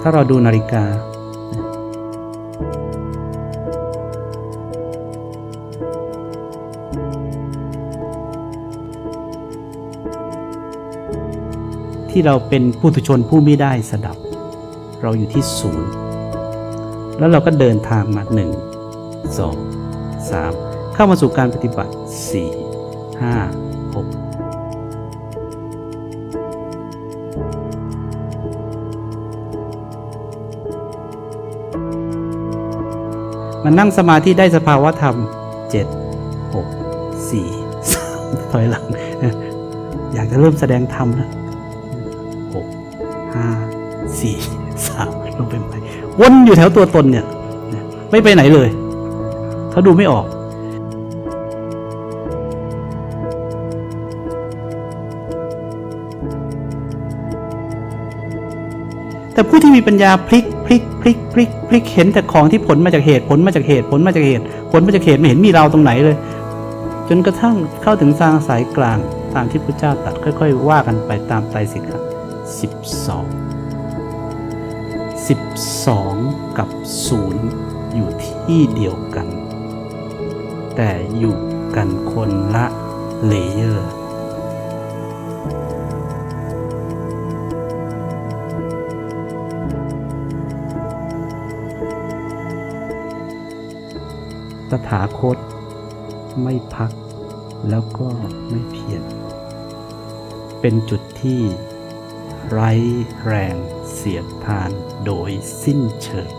ถ้าเราดูนาฬิกา ที่เราเป็นผู้ทุชนผู้ไม่ได้สดับ เราอยู่ที่ศูนย์แล้วเราก็เดินทางมาหนึ่งสองสามเข้ามาสู่การปฏิบัติสี่ห้าหก มันนั่งสมาธิได้สภาวะธรรมเจ็ดหกสี่สามถอยหลัง อยากจะเริ่มแสดงธรรมนะหกห้าสี่สามลงไปใหม่วนอยู่แถวตัวตนเนี่ย ไม่ไปไหนเลย เขาดูไม่ออก แต่ผู้ที่มีปัญญาพลิกพลิกพลิกพลิกพลิกเห็นแต่ของที่ผลมาจากเหตุผลมาจากเหตุผลมาจากเหตุ ผลมาจากเหตุไม่เห็นมีเราตรงไหนเลย จนกระทั่งเข้าถึงทางสายกลางตามที่พระเจ้าตัดค่อย ๆ ว่ากันไปตามไตรสิกขาสิบสองสิบสองกับศูนย์อยู่ที่เดียวกัน แต่อยู่กันคนละเลเยอร์ ตถาคต ไม่พักแล้วก็ไม่เพียรเป็นจุดที่ไร้แรงเสียดทานโดยสิ้นเชิง